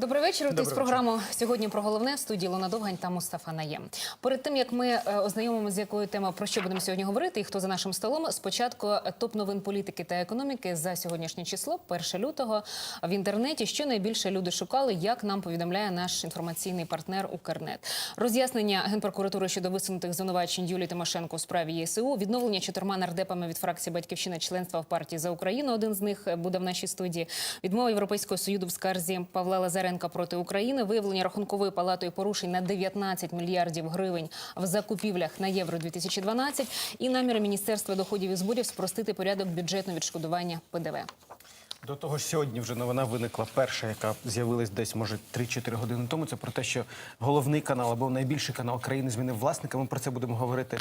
Добрий вечір. Добрий програму сьогодні про головне в студії Лона Довгань та Мустафа Наєм. Перед тим як ми е, ознайомимо з якою темою про що будемо сьогодні говорити, і хто за нашим столом. Спочатку е, топ новин політики та економіки за сьогоднішнє число, 1 лютого в інтернеті. Що найбільше люди шукали, як нам повідомляє наш інформаційний партнер Укрнет. Роз'яснення генпрокуратури щодо висунутих звинувачень Юлії Тимошенко у справі ЄСУ, відновлення чотирма нардепами від фракції Батьківщина членства в партії за Україну. Один з них е, буде в нашій студії. Відмова Європейського союзу в скарзі Павла Лазаренка проти України, виявлення рахунковою палатою порушень на 19 мільярдів гривень в закупівлях на євро 2012 і наміри Міністерства доходів і зборів спростити порядок бюджетного відшкодування ПДВ. До того ж, сьогодні вже новина виникла перша, яка з'явилась десь, може, 3-4 години тому. Це про те, що головний канал або найбільший канал країни змінив власника. Ми про це будемо говорити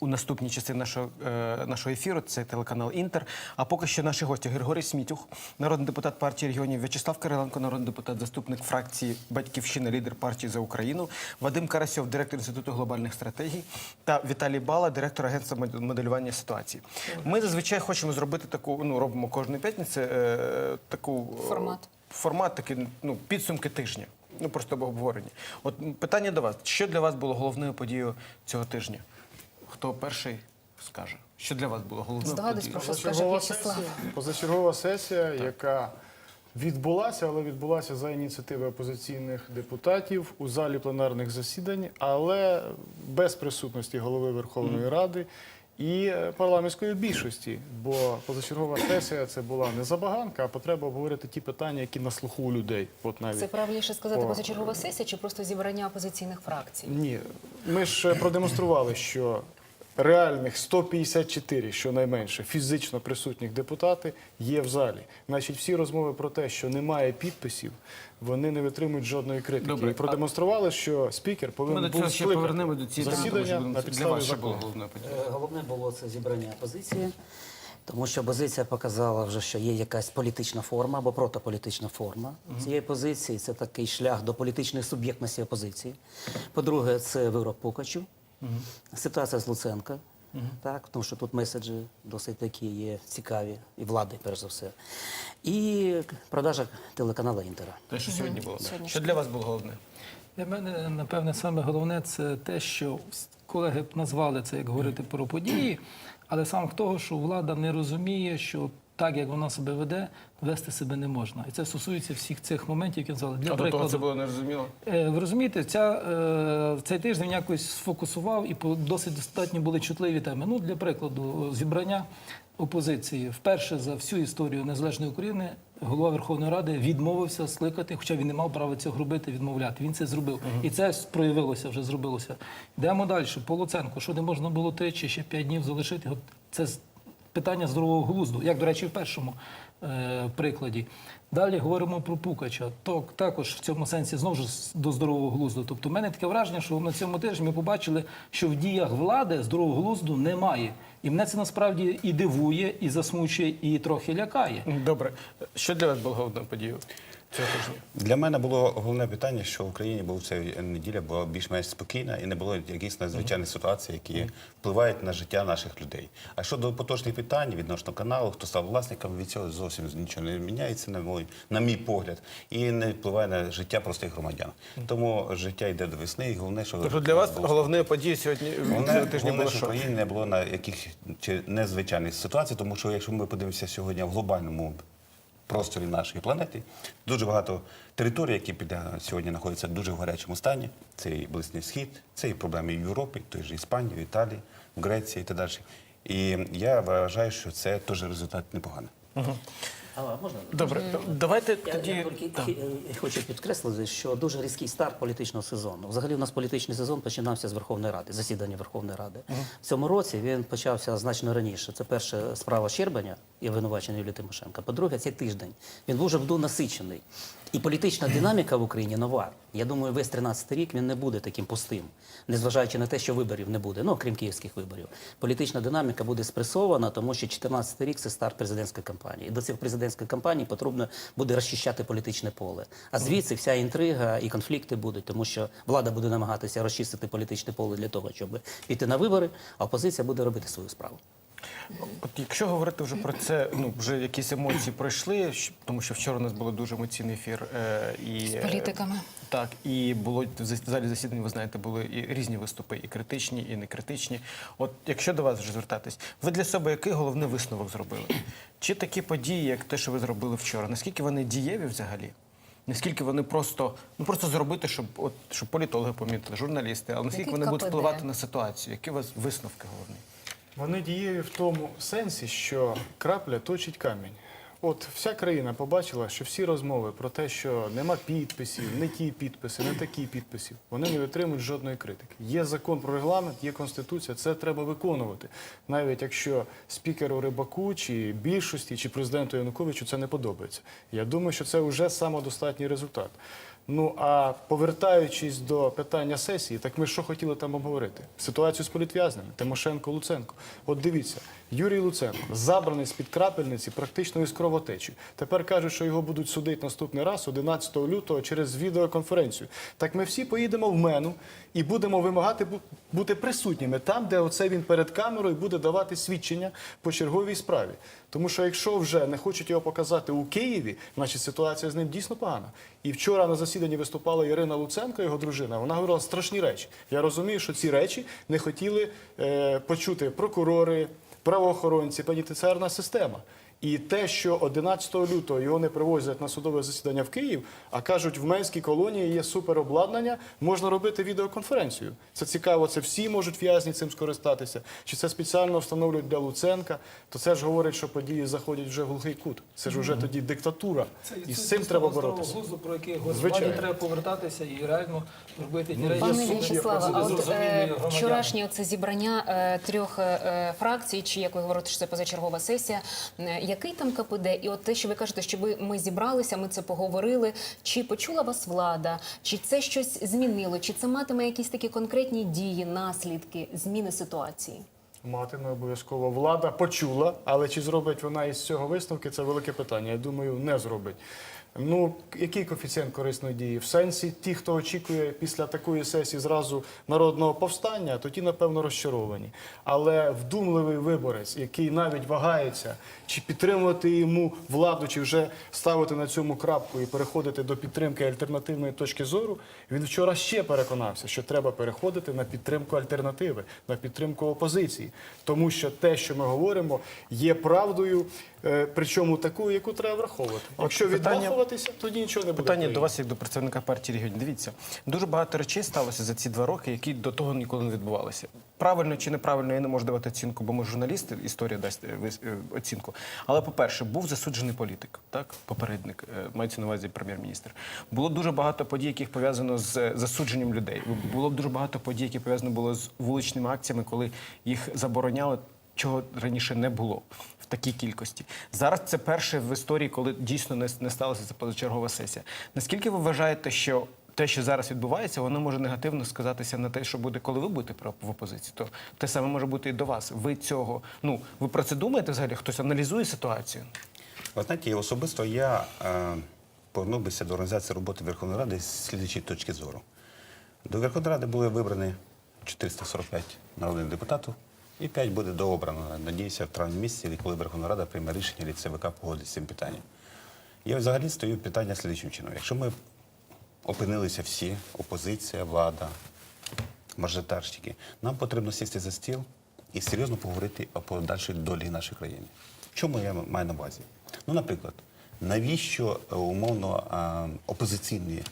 у наступній частині нашого, е, нашого ефіру. Це телеканал Інтер. А поки що наші гості Григорій Смітюх, народний депутат партії регіонів В'ячеслав Кириленко, народний депутат, заступник фракції Батьківщина, лідер партії за Україну, Вадим Карасьов, директор інституту глобальних стратегій, та Віталій Бала, директор агентства моделювання ситуації. Ми зазвичай хочемо зробити таку, ну робимо кожної п'ятниці е, таку е, Формат. формат такий, ну підсумки тижня. Ну просто обговорення. От питання до вас: що для вас було головною подією цього тижня? Хто перший скаже? Що для вас було головною подією? про що скаже В'ячеслав. позачергова сесія, яка відбулася, але відбулася за ініціативи опозиційних депутатів у залі пленарних засідань, але без присутності голови Верховної Ради. І е, парламентської більшості, бо позачергова сесія це була не забаганка, а потреба обговорити ті питання, які на слуху у людей. От навіть Це правильніше сказати позачергова сесія чи просто зібрання опозиційних фракцій? Ні, ми ж е, продемонстрували, що реальних 154, щонайменше, фізично присутніх депутати є в залі. Значить, всі розмови про те, що немає підписів, вони не витримують жодної критики. Добре, І продемонстрували, що спікер Ми повинен до був ще скликати повернемо до цієї теми, тому що засідання на для підставі вас було закону. подією? Е, Головне було це зібрання опозиції, тому що опозиція показала вже, що є якась політична форма або протиполітична форма цієї позиції. Це такий шлях до політичної суб'єктності опозиції. По-друге, це вирок Пукачу, ситуація з Луценка. Так, тому що тут меседжі досить такі є цікаві, і влади, перш за все. І продажа телеканалу Інтера. Те, що сьогодні було. Сьогодні. Що для вас було головне? Для мене, напевне, саме головне це те, що колеги назвали це як говорити про події, але сам того, що влада не розуміє, що так, як вона себе веде, вести себе не можна. І це стосується всіх цих моментів, які назвали. Для А до того це було нерозуміло. Е, Ви розумієте, ця, е, цей тиждень якось сфокусував і досить достатньо були чутливі теми. Ну, для прикладу, зібрання опозиції. Вперше за всю історію незалежної України голова Верховної Ради відмовився скликати, хоча він не мав права цього робити, відмовляти. Він це зробив. І це проявилося, вже зробилося. Йдемо далі. По Луценку, що не можна було три чи ще п'ять днів залишити. Це питання здорового глузду, як, до речі, в першому е, прикладі. Далі говоримо про Пукача. То також в цьому сенсі знову ж до здорового глузду. Тобто, в мене таке враження, що на цьому тижні ми побачили, що в діях влади здорового глузду немає. І мене це насправді і дивує, і засмучує, і трохи лякає. Добре. Що для вас було головною подією цього тижня? Для мене було головне питання, що в Україні була ця неділя була більш-менш спокійна і не було якихось надзвичайних ситуацій, які впливають на життя наших людей. А щодо поточних питань відносно каналу, хто став власником, від цього зовсім нічого не міняється, на мій, на мій погляд, і не впливає на життя простих громадян. Тому життя йде до весни, і головне, що Тобто для вас було головною подією сьогодні Головне, цього тижня головне, було що в? Україні не було на яких чи незвичайних ситуацій, тому що якщо ми подивимося сьогодні в глобальному просторі нашої планети, дуже багато територій, які під сьогодні знаходяться дуже в гарячому стані. Це і Близький Схід, це і проблеми Європи, в той же Іспанії, Італії, Греції і так далі. І я вважаю, що це теж результат непоганий. А можна? Добре, давайте Я, тоді. я тільки да. е, хочу підкреслити, що дуже різкий старт політичного сезону. Взагалі, у нас політичний сезон починався з Верховної Ради, засідання Верховної Ради. В цьому році він почався значно раніше. Це перша справа Щербаня і обвинувачення Юлії Тимошенко. По-друге, цей тиждень він вже був насичений. І політична динаміка в Україні нова. Я думаю, весь 13-й рік він не буде таким пустим, незважаючи на те, що виборів не буде, ну крім київських виборів. Політична динаміка буде спресована, тому що 14-й рік це старт президентської кампанії. І до цих президентської кампанії потрібно буде розчищати політичне поле. А звідси вся інтрига і конфлікти будуть, тому що влада буде намагатися розчистити політичне поле для того, щоб піти на вибори, а опозиція буде робити свою справу. От якщо говорити вже про це, ну вже якісь емоції пройшли, тому що вчора у нас було дуже емоційний ефір е, і З політиками. Так, і було в залі засідань, ви знаєте, були і різні виступи, і критичні, і не критичні. От якщо до вас вже звертатись, ви для себе який головний висновок зробили? Чи такі події, як те, що ви зробили вчора, наскільки вони дієві взагалі? Наскільки вони просто ну просто зробити, щоб от щоб політологи помітили, журналісти, але наскільки Який вони будуть впливати на ситуацію? Які у вас висновки головні? Вони дієві в тому сенсі, що крапля точить камінь. От вся країна побачила, що всі розмови про те, що нема підписів, не ті підписи, не такі підписів, вони не витримують жодної критики. Є закон про регламент, є конституція, це треба виконувати. Навіть якщо спікеру Рибаку, чи більшості, чи президенту Януковичу це не подобається. Я думаю, що це вже самодостатній результат. Ну а повертаючись до питання сесії, так ми що хотіли там обговорити? Ситуацію з політв'язнями, Тимошенко, Луценко. От дивіться, Юрій Луценко забраний з-під крапельниці практично із кровотечі. Тепер кажуть, що його будуть судити наступний раз, 11 лютого, через відеоконференцію. Так ми всі поїдемо в мену і будемо вимагати бути присутніми там, де оце він перед камерою буде давати свідчення по черговій справі. Тому що якщо вже не хочуть його показати у Києві, значить ситуація з ним дійсно погана. І вчора на засіданні виступала Ірина Луценко, його дружина. Вона говорила страшні речі. Я розумію, що ці речі не хотіли е, почути прокурори, правоохоронці, пенітенціарна система. І те, що 11 лютого його не привозять на судове засідання в Київ, а кажуть, в Менській колонії є суперобладнання, можна робити відеоконференцію. Це цікаво, це всі можуть в'язні цим скористатися. Чи це спеціально встановлюють для Луценка, то це ж говорить, що події заходять вже в глухий кут. Це ж вже тоді диктатура. І з цим треба боротися. Глузду, про який Звичайно. треба повертатися і реально робити ті речі. Пане В'ячеславе, а от е, вчорашнє це зібрання е, трьох е, фракцій, чи як ви говорите, що це позачергова сесія. Е, який там КПД? І от те, що ви кажете, що ви ми зібралися, ми це поговорили. Чи почула вас влада? Чи це щось змінило? Чи це матиме якісь такі конкретні дії, наслідки зміни ситуації? Матиме обов'язково влада почула, але чи зробить вона із цього висновки, це велике питання. Я думаю, не зробить. Ну, який коефіцієнт корисної дії? В сенсі ті, хто очікує після такої сесії зразу народного повстання, то ті, напевно, розчаровані. Але вдумливий виборець, який навіть вагається, чи підтримувати йому владу, чи вже ставити на цьому крапку і переходити до підтримки альтернативної точки зору, він вчора ще переконався, що треба переходити на підтримку альтернативи, на підтримку опозиції. Тому що те, що ми говоримо, є правдою, е, причому такою, яку треба враховувати. Якщо питання- відмахуватися, тоді нічого не буде. Питання до вас, як до представника партії регіонів. Дивіться, дуже багато речей сталося за ці два роки, які до того ніколи не відбувалися. Правильно чи неправильно, я не можу давати оцінку, бо ми журналісти, історія дасть е, е, оцінку. Але, по-перше, був засуджений політик, так, попередник, е, мається на увазі прем'єр-міністр. Було дуже багато подій, яких пов'язано з засудженням людей. Було дуже багато подій, які пов'язано було з вуличними акціями, коли їх забороняли. Чого раніше не було в такій кількості. Зараз це перше в історії, коли дійсно не, не сталася ця позачергова сесія. Наскільки ви вважаєте, що те, що зараз відбувається, воно може негативно сказатися на те, що буде, коли ви будете в опозиції? То те саме може бути і до вас. Ви цього, ну ви про це думаєте взагалі? Хтось аналізує ситуацію? Ви знаєте, особисто я е, повернувся до організації роботи Верховної Ради з слідчої точки зору. До Верховної Ради були вибрані 445 народних депутатів, і 5 буде дообрано, надіюся, в травні місяці, коли Верховна Рада прийме рішення, і ЦВК погодить з цим питанням. Я взагалі стою питання слідчим чином. Якщо ми опинилися всі, опозиція, влада, мажоритарщики, нам потрібно сісти за стіл і серйозно поговорити о подальшій долі нашої країни. Чому я маю на увазі? Ну, наприклад, навіщо е, умовно е, опозиційні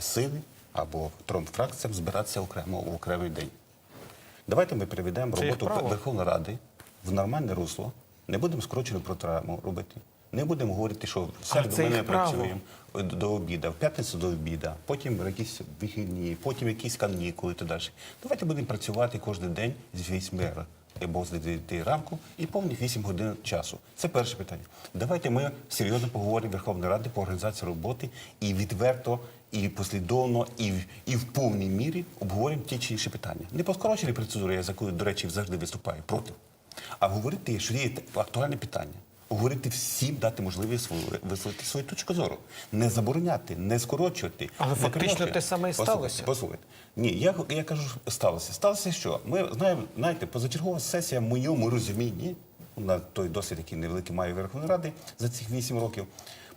сили або трьом фракціям збиратися окремо в окремий день? Давайте ми переведемо Це роботу. Верховної Ради в нормальне русло. Не будемо скорочену програму робити. Не будемо говорити, що в середу ми не працюємо до обіда, в п'ятницю до обіда, потім якісь вихідні, потім якісь канікули і так далі. Давайте будемо працювати кожен день з 8 або з 9 ранку і повних 8 годин часу. Це перше питання. Давайте ми серйозно поговоримо в Верховній Раді по організації роботи і відверто, і послідовно, і, в- і в повній мірі обговоримо ті чи інші питання. Не по скороченій процедурі, я за яку, до речі, завжди виступаю проти, а говорити, що є актуальне питання. Говорити всім, дати можливість свою- висловити свою точку зору. Не забороняти, не скорочувати. Але не фактично те саме і сталося. Послухайте. Ні, я, я кажу, сталося. Сталося що? Ми знаємо, знаєте, позачергова сесія в моєму розумінні на той досвід, який невеликий має Верховної Ради за цих 8 років,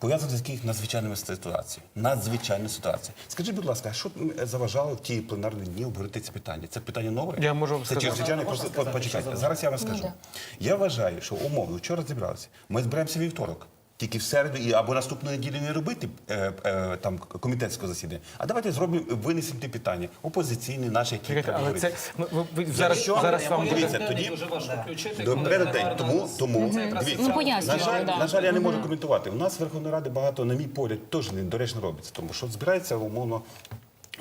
пов'язаний з яких надзвичайними ситуаціями. Надзвичайна ситуація. Скажіть, будь ласка, що заважало в ті пленарні дні обговорити це питання? Це питання нове? Я можу вам Це сказати. просто почекайте. Зараз я вам скажу. Я вважаю, що умовно вчора зібралися. Ми зберемося вівторок. Тільки в середу і або наступної неділі не робити е, е, там комітетського засідання. А давайте зробимо винесемо ті питання. Опозиційні, наші, які треба але говорити. це ну, ви, ви зараз, Якщо- зараз вам Дивіться, тоді- дуже важко включити. До коли перед день. Тому, тому дивіться, Ну, пояснювали, на жаль, да. на жаль, я не можу коментувати. У нас в Верховній Раді багато, на мій погляд, теж недоречно робиться, тому що збирається умовно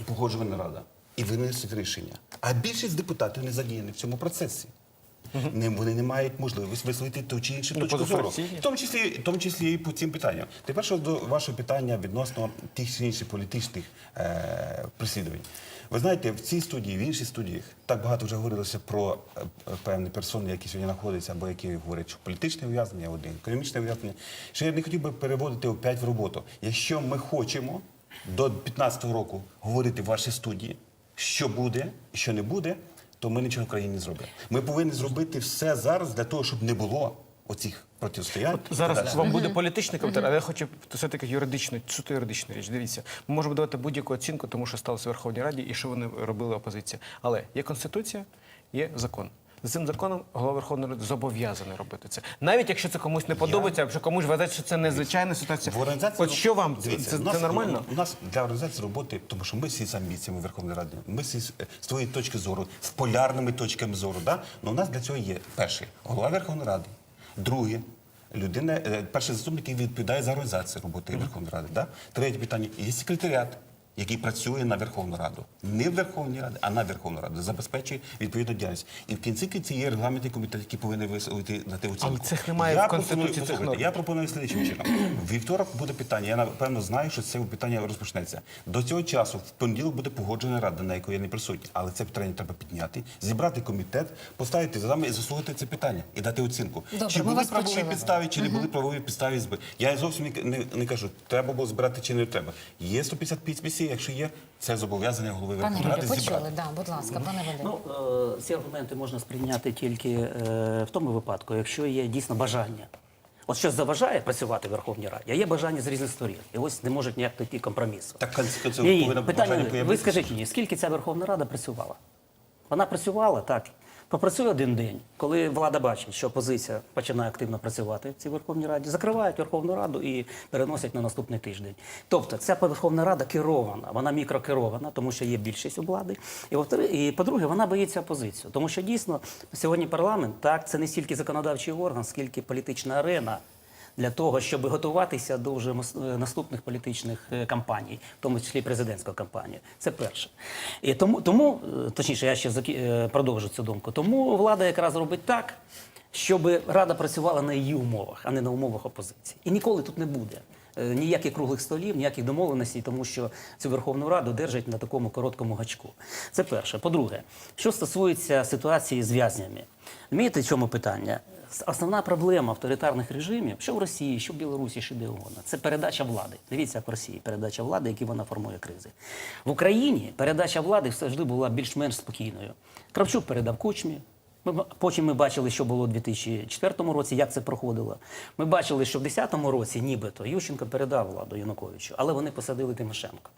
погоджувальна рада і виносить рішення. А більшість депутатів не задіяні в цьому процесі. Не, вони не мають можливості висловити ту чи іншу Ну, точку зору. В тому числі, в тому числі і по цим питанням. Тепер що до вашого питання відносно тих чи інших політичних е, переслідувань. Ви знаєте, в цій студії, в інших студіях так багато вже говорилося про е, певні персони, які сьогодні знаходяться, або які говорять, що політичне ув'язнення, один економічне ув'язнення. Що я не хотів би переводити опять в роботу. Якщо ми хочемо до 15-го року говорити в вашій студії, що буде що не буде, то ми нічого в країні не зробимо. Ми повинні зробити все зараз для того, щоб не було оцих протистоянь. Зараз вам буде політичний коментар, але я хочу все-таки юридичну, суто юридичну річ. Дивіться, ми можемо давати будь-яку оцінку, тому що сталося в Верховній Раді і що вони робили опозиція. Але є конституція, є закон. За цим законом голова Верховної Ради зобов'язаний робити це. Навіть якщо це комусь не подобається, якщо комусь вважається, що це незвичайна ситуація. В організації От що вам Дивіться, це, нас- це нормально? У нас для організації роботи, тому що ми всі з амбіціями Верховної Ради, ми всі з е, твоєї точки зору, з полярними точками зору. Да? Ну, у нас для цього є перший голова Верховної Ради, другий. Людина, е, перший заступник, який відповідає за організацію роботи Верховної Ради. Да? Третє питання є секретаріат, який працює на Верховну Раду. Не в Верховній Раді, а на Верховну Раду, забезпечує відповідну діяльність. І в кінці кінці є регламентний комітет, який повинен висловити дати оцінку. Але цих немає я в Конституції цих норм. Я пропоную слідчим чином. Вівторок буде питання. Я напевно знаю, що це питання розпочнеться. До цього часу в понеділок буде погоджена рада, на яку я не присутній. Але це питання треба підняти, зібрати комітет, поставити за нами і заслухати це питання і дати оцінку. Добре, чи були правові почули. підстави, чи не були правові підстави. Я зовсім не, не, не кажу, треба було збирати чи не треба. Є 150 підписів, якщо є, це зобов'язання голови Пане Верховної Юрію, почули, зібрати. да, будь ласка, пане Вадиме. Ну, е, ці аргументи можна сприйняти тільки е, в тому випадку, якщо є дійсно бажання. От щось заважає працювати в Верховній Раді, а є бажання з різних сторін. І ось не можуть ніяк знайти компромісу. Так конституція Ні, ні, повинна питання, бажання ви появитися. скажіть мені, скільки ця Верховна Рада працювала? Вона працювала так. Попрацює один день, коли влада бачить, що опозиція починає активно працювати в цій Верховній Раді, закривають Верховну Раду і переносять на наступний тиждень. Тобто ця Верховна Рада керована, вона мікрокерована, тому що є більшість у влади. І, по-друге, вона боїться опозицію. Тому що дійсно сьогодні парламент так це не стільки законодавчий орган, скільки політична арена для того, щоб готуватися до вже е, наступних політичних е, кампаній, в тому числі і президентська кампанія. Це перше. І тому, тому е, точніше, я ще продовжу цю думку. Тому влада якраз робить так, щоб рада працювала на її умовах, а не на умовах опозиції. І ніколи тут не буде. Ніяких круглих столів, ніяких домовленостей, тому що цю Верховну Раду держать на такому короткому гачку. Це перше. По-друге, що стосується ситуації з в'язнями, розумієте, в чому питання? Основна проблема авторитарних режимів, що в Росії, що в Білорусі, що де угодно, це передача влади. Дивіться, як в Росії передача влади, які вона формує кризи. В Україні передача влади завжди була більш-менш спокійною. Кравчук передав кучмі. Ми, потім ми бачили, що було у 2004 році, як це проходило. Ми бачили, що в 2010 році нібито Ющенко передав владу Януковичу, але вони посадили Тимошенко.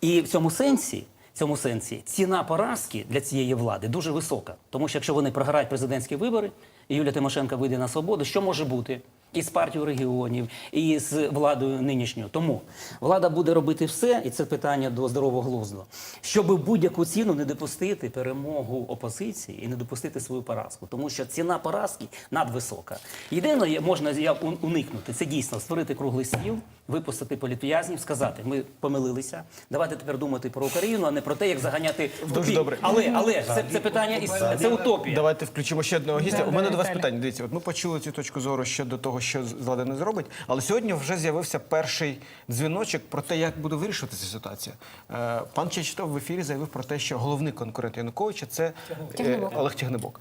І в цьому сенсі, цьому сенсі ціна поразки для цієї влади дуже висока. Тому що якщо вони програють президентські вибори, і Юлія Тимошенко вийде на свободу, що може бути? І з партією регіонів, і з владою нинішньою. Тому влада буде робити все, і це питання до здорового глузду, щоб будь-яку ціну не допустити перемогу опозиції і не допустити свою поразку. Тому що ціна поразки надвисока. Єдине, можна я- уникнути, це дійсно створити круглий стіл, випустити політв'язнів, сказати, ми помилилися, давайте тепер думати про Україну, а не про те, як заганяти в Дуже добре. Але, але це, це питання із це утопія. Давайте включимо ще одного гістя. У мене до вас питання. Дивіться, от ми почули цю точку зору щодо того, що влада не зробить. Але сьогодні вже з'явився перший дзвіночок про те, як буде вирішуватися ситуація. Е, Пан Чечетов в ефірі заявив про те, що головний конкурент Януковича це е, Тягнебок. Олег Тягнебок.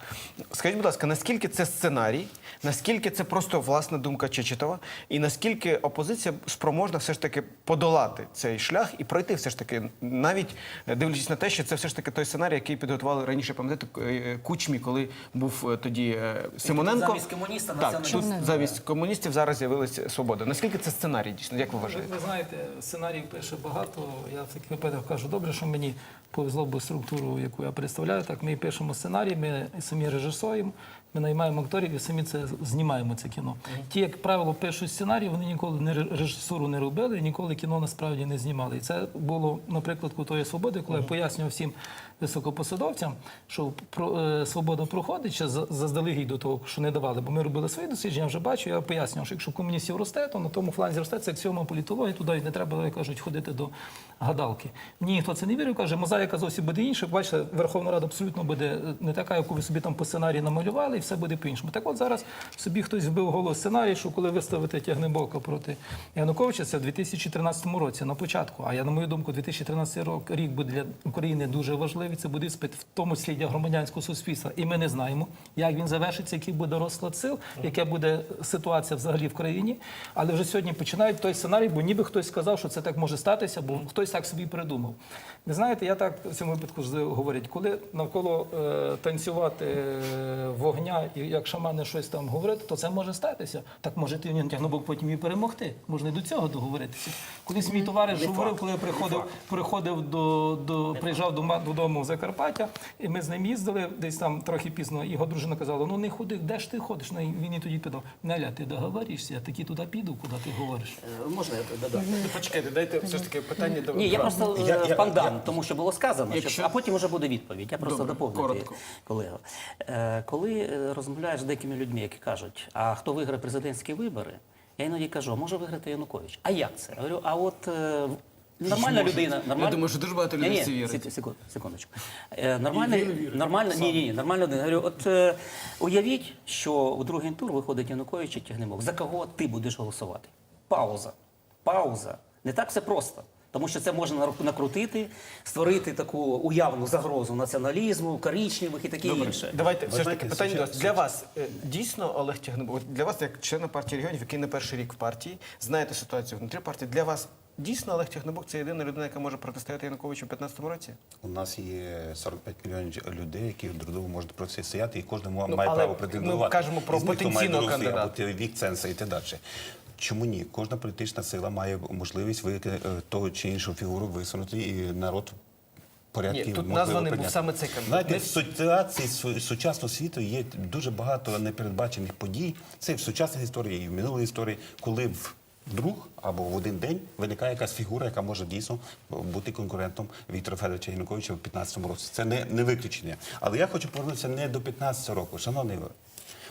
Скажіть, будь ласка, наскільки це сценарій, наскільки це просто власна думка Чечетова, і наскільки опозиція спроможна все ж таки подолати цей шлях і пройти все ж таки, навіть е, дивлячись на те, що це все ж таки той сценарій, який підготували раніше, пам'ятаєте, Кучмі, коли був тоді Симоненко. замість комуніста так, націоналіст. тут замість комуністів зараз з'явилася свобода. Наскільки це сценарій дійсно? Як ви вважаєте? ви знаєте, сценаріїв пише багато. Я в таких випадках кажу, добре, що мені повезло би структуру, яку я представляю. Так, ми пишемо сценарій, ми самі режисуємо, ми наймаємо акторів і самі це знімаємо це кіно. Ті, як правило, пишуть сценарій, вони ніколи не режисуру не робили, ніколи кіно насправді не знімали. І це було, наприклад, «Кутої свободи, коли я пояснював всім високопосадовцям, що е, свобода проходить ще заздалегідь до того, що не давали. Бо ми робили свої дослідження, я вже бачу, я пояснював, що якщо комуністів росте, то на тому фланзі росте це аксіома політології, туди не треба, як кажуть, ходити до гадалки. Мені ніхто це не вірив, каже, мозаїка зовсім буде інша. Бачите, Верховна Рада абсолютно буде е, не така, яку ви собі там по сценарії намалювали, все буде по-іншому. Так от зараз собі хтось вбив голос сценарій, що коли виставити Тягнебока проти Януковича, це в 2013 році на початку. А я, на мою думку, 2013 рок рік буде для України дуже важливий. Це буде іспит в тому числі для громадянського суспільства. І ми не знаємо, як він завершиться, який буде розклад сил, яка буде ситуація взагалі в країні. Але вже сьогодні починають той сценарій, бо ніби хтось сказав, що це так може статися, бо хтось так собі придумав. Ви знаєте, я так в цьому випадку говорять, коли навколо е, танцювати е, вогня і як шамани щось там говорити, то це може статися. Так може ти тягнобок потім і перемогти. Можна і до цього договоритися. Колись мій товариш говорив, коли я приходив, приходив до, до приїжджав до ма- додому в Закарпаття, і ми з ним їздили десь там трохи пізно. Його дружина казала: ну не ходи, де ж ти ходиш? Ну, він і тоді питав: Неля, ти договоришся, я таки туди піду, куди ти говориш. Е, Можна я додати? Почекайте, дайте все ж таки питання до Ні, я просто Я- е, я- пандан, тому що було сказано, що, а потім вже буде відповідь. Я просто доповню коротко. колегу. Е, Коли розмовляєш з деякими людьми, які кажуть, а хто виграє президентські вибори, я іноді кажу, а може виграти Янукович. А як це? Я говорю, а от е, нормальна людина, нормальна... думаю, що дуже багато людей в це вірить. секунд- секундочку. Е, Нормальна, нормальна, ні, ні, ні, нормальна людина. Я говорю, от е, уявіть, що у другий тур виходить Янукович і Тягнемок. За кого ти будеш голосувати? Пауза. Пауза. Не так все просто. Тому що це можна накрутити, створити таку уявну загрозу націоналізму, коричневих і таке інше. Давайте все ж таки питання до вас. для вас е, дійсно Олег Тягнебок, для вас, як члена партії регіонів, який не перший рік в партії, знаєте ситуацію внутрі партії. Для вас дійсно Олег Тягнебок це єдина людина, яка може протистояти Януковичу в 2015 році? У нас є 45 мільйонів людей, які друг другу можуть про це стояти, і кожен має Ну, право але претендувати. ми кажемо про має потенційного кандидата. Або вік ценса і так далі. Чому ні? Кожна політична сила має можливість ви е, того чи іншу фігуру висунути, і народ порядки Ні, тут названий був саме цей кандидат. Знаєте, в ситуації сучасного світу є дуже багато непередбачених подій. Це і в сучасній історії, і в минулій історії, коли в Вдруг або в один день виникає якась фігура, яка може дійсно бути конкурентом Віктора Федоровича Януковича в 2015 році. Це не, не виключення. Але я хочу повернутися не до 15 року. Шановний.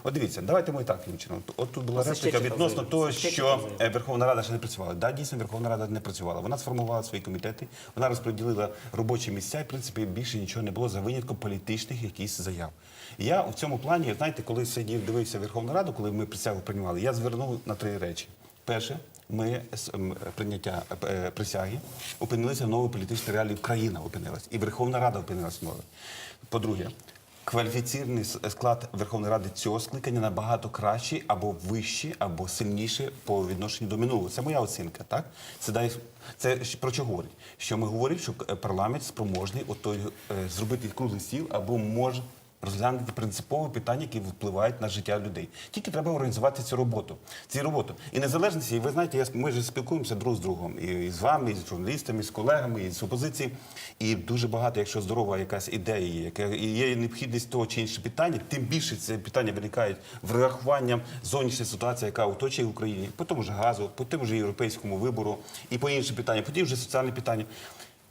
От дивіться, давайте ми так чином. От тут була репліка відносно того, що е, Верховна Рада ще не працювала. Да, дійсно, Верховна Рада не працювала. Вона сформувала свої комітети, вона розподілила робочі місця, і в принципі більше нічого не було за винятком політичних якісь заяв. Я в цьому плані, знаєте, коли сидів, дивився Верховну Раду, коли ми присягу приймали, я звернув на три речі. Перше, ми з прийняття е, присяги опинилися в новій політичній реалії. Країна опинилась, і Верховна Рада опинилась в новій. По-друге, Кваліфіційний склад Верховної Ради цього скликання набагато кращий або вищий, або сильніший по відношенню до минулого. Це моя оцінка. Так це дає це про що говорить? Що ми говоримо, що парламент спроможний отой, е, зробити круглий стіл або може розглянути принципові питання, які впливають на життя людей. Тільки треба організувати цю роботу. Цю роботу. І незалежності, і ви знаєте, я, ми ж спілкуємося друг з другом, і, з вами, і з журналістами, і з колегами, і з опозиції. І дуже багато, якщо здорова якась ідея є, яка є необхідність того чи іншого питання, тим більше це питання виникають врахуванням зовнішньої ситуації, яка оточує Україні, по тому ж газу, по тому ж європейському вибору, і по іншим питанням, по тим же соціальні питання.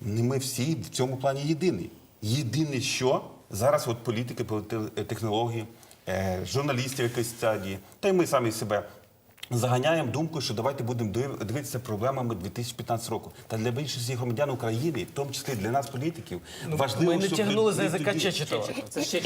Ми всі в цьому плані єдині. Єдине, що зараз от політики, технології, е, журналістів якоїсь стадії, та й ми самі себе Заганяємо думку, що давайте будемо див- дивитися проблемами 2015 року. Та для більшості громадян України, в тому числі для нас, політиків, важливо, Ми не щоб тягнули за язика Чечетова. Це ще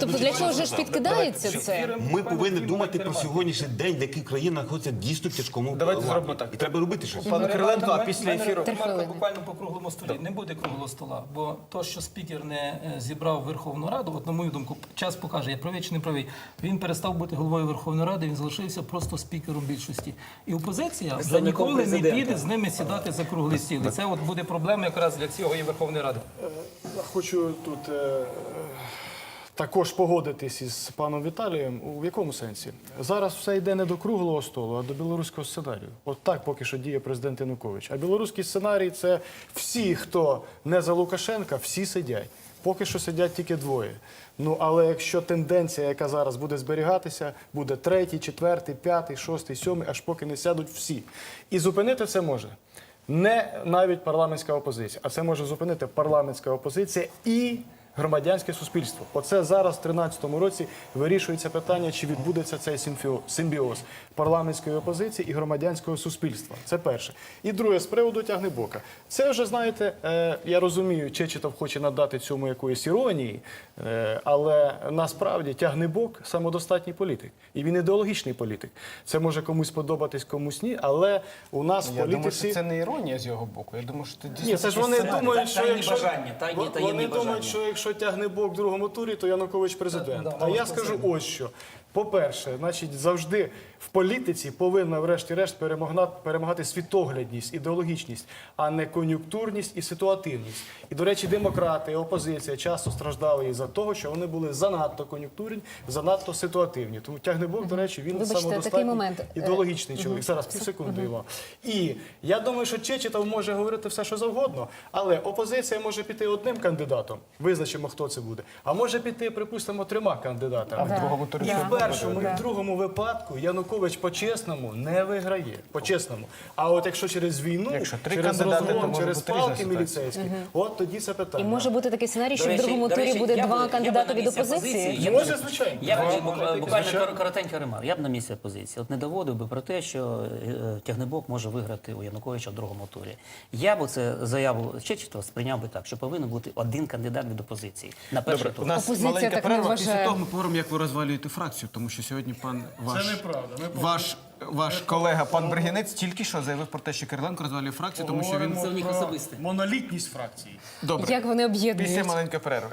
Тобто для чого ж ж підкидається це? Ми повинні думати про сьогоднішній день, в який країна знаходиться дійсно в тяжкому Давайте зробимо так. І треба робити щось. Пане Кириленко, а після ефіру. буквально по круглому столі. Не буде круглого стола, бо то, що спікер не е, зібрав Верховну Раду, от на мою думку, час покаже, я правий чи не правий. Він перестав бути головою Верховної Ради, він залишився просто спікером більшості. І опозиція вже ніколи не піде з ними сідати за круглий стіл. І це от буде проблема якраз для цього і Верховної Ради. Хочу тут е, е, також погодитись із паном Віталієм. У якому сенсі? Зараз все йде не до круглого столу, а до білоруського сценарію. От так поки що діє президент Янукович. А білоруський сценарій це всі, хто не за Лукашенка, всі сидять. Поки що сидять тільки двоє. Ну але якщо тенденція, яка зараз буде зберігатися, буде третій, четвертий, п'ятий, шостий, сьомий, аж поки не сядуть всі. І зупинити це може не навіть парламентська опозиція, а це може зупинити парламентська опозиція і громадянське суспільство. Оце зараз, в 2013 році, вирішується питання, чи відбудеться цей симбіоз парламентської опозиції і громадянського суспільства. Це перше. І друге, з приводу тягнебока. Це вже знаєте, е, я розумію, Чечетов хоче надати цьому якоїсь іронії, е, але насправді тягнебок самодостатній політик, і він ідеологічний політик. Це може комусь подобатись, комусь ні, але у нас в Я думаю, що це не іронія з його боку. Я думаю, що це дійсно ні, це ж вони думають, що якщо бажання, тайні таємні вони думають, що якщо тягне Бог в другому турі, то Янукович президент. Да, а я скажу ось що. По-перше, значить, завжди в політиці повинна, врешті-решт, перемагати світоглядність, ідеологічність, а не кон'юнктурність і ситуативність. І, до речі, демократи, і опозиція часто страждали із-за того, що вони були занадто кон'юнктурні, занадто ситуативні. Тому тягнебок, до речі, він Вибачте, самодостатній момент. Е, ідеологічний чоловік. Зараз пів секунди його. І я думаю, що Чечетов може говорити все, що завгодно, але опозиція може піти одним кандидатом, визначимо, хто це буде, а може піти, припустимо, трьома кандидатами. в другому турі? Першому, і в другому випадку Янукович по-чесному не виграє. По-чесному. А от якщо через війну, Якщо три через кандидати, то розгон, через палки міліцейські, от тоді це І може бути такий сценарій, що в другому турі буде я два кандидати від опозиції. Може, звичайно. Я буквально звичайно. кор- коротенька ремарка. Я б на місці опозиції. От не доводив би про те, що е, Тягнебок може виграти у Януковича в другому турі. Я б це заяву Чечетова сприйняв би так, що повинен бути один кандидат від опозиції на перший Добре, у тур. нас Опозиція маленька так не перерва. вважає. Після того ми поговоримо, як ви розвалюєте фракцію, тому що сьогодні пан ваш, Це неправда. Ми ваш, ваш колега пан Бригінець тільки що заявив про те, що Кириленко розвалює фракцію, тому що він Це в них про особисте. монолітність фракції. добре. Як вони Після об'єднують? маленької перерви.